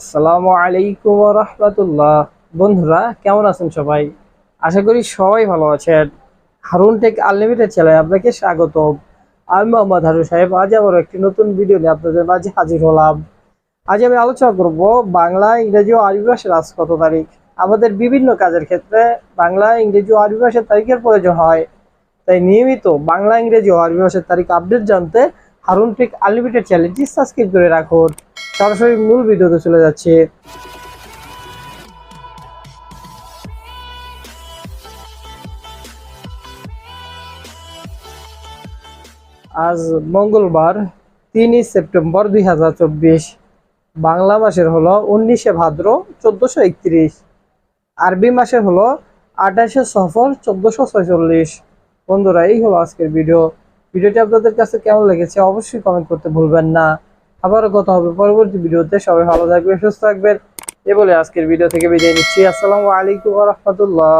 আসসালামু আলাইকুম রহমতুল্লাহ। বন্ধুরা, কেমন আছেন সবাই? আশা করি সবাই ভালো আছেন। হারুন টেক আনলিমিটেড চ্যানেলে আপনাকে স্বাগত আমি মোহাম্মদ হারুন সাহেব। আজ আবার একটি নতুন ভিডিও নিয়ে আপনাদের মাঝে হাজির হলাম। আজ আমি আলোচনা করব বাংলা, ইংরেজি ও আরবি ভাষার আজ কত তারিখ? আমাদের বিভিন্ন কাজের ক্ষেত্রে বাংলা, ইংরেজি ও আরবি ভাষার তারিখের প্রয়োজন হয়। তাই নিয়মিত বাংলা, ইংরেজি ও আরবি ভাষার তারিখ আপডেট জানতে হারুন টেক আনলিমিটেড চ্যানেলটি সাবস্ক্রাইব করে রাখুন। সরাসরি মূল ভিডিওতে চলে যাচ্ছে। আজ মঙ্গলবার, তিনই সেপ্টেম্বর দুই হাজার চব্বিশ। বাংলা মাসের হলো উনিশে ভাদ্র চোদ্দশো একত্রিশ। আরবি মাসের হলো আঠাশে সফর চোদ্দশো ছয়চল্লিশ। বন্ধুরা, এই হলো আজকের ভিডিও। ভিডিওটি আপনাদের কাছে কেমন লেগেছে অবশ্যই কমেন্ট করতে ভুলবেন না। আবারও কথা হবে পরবর্তী ভিডিওতে। সবাই ভালো থাকবে সুস্থ থাকবেন। এ বলে আজকের ভিডিও থেকে বিদায় নিচ্ছি। আসসালামু আলাইকুম রহমতুল্লাহ।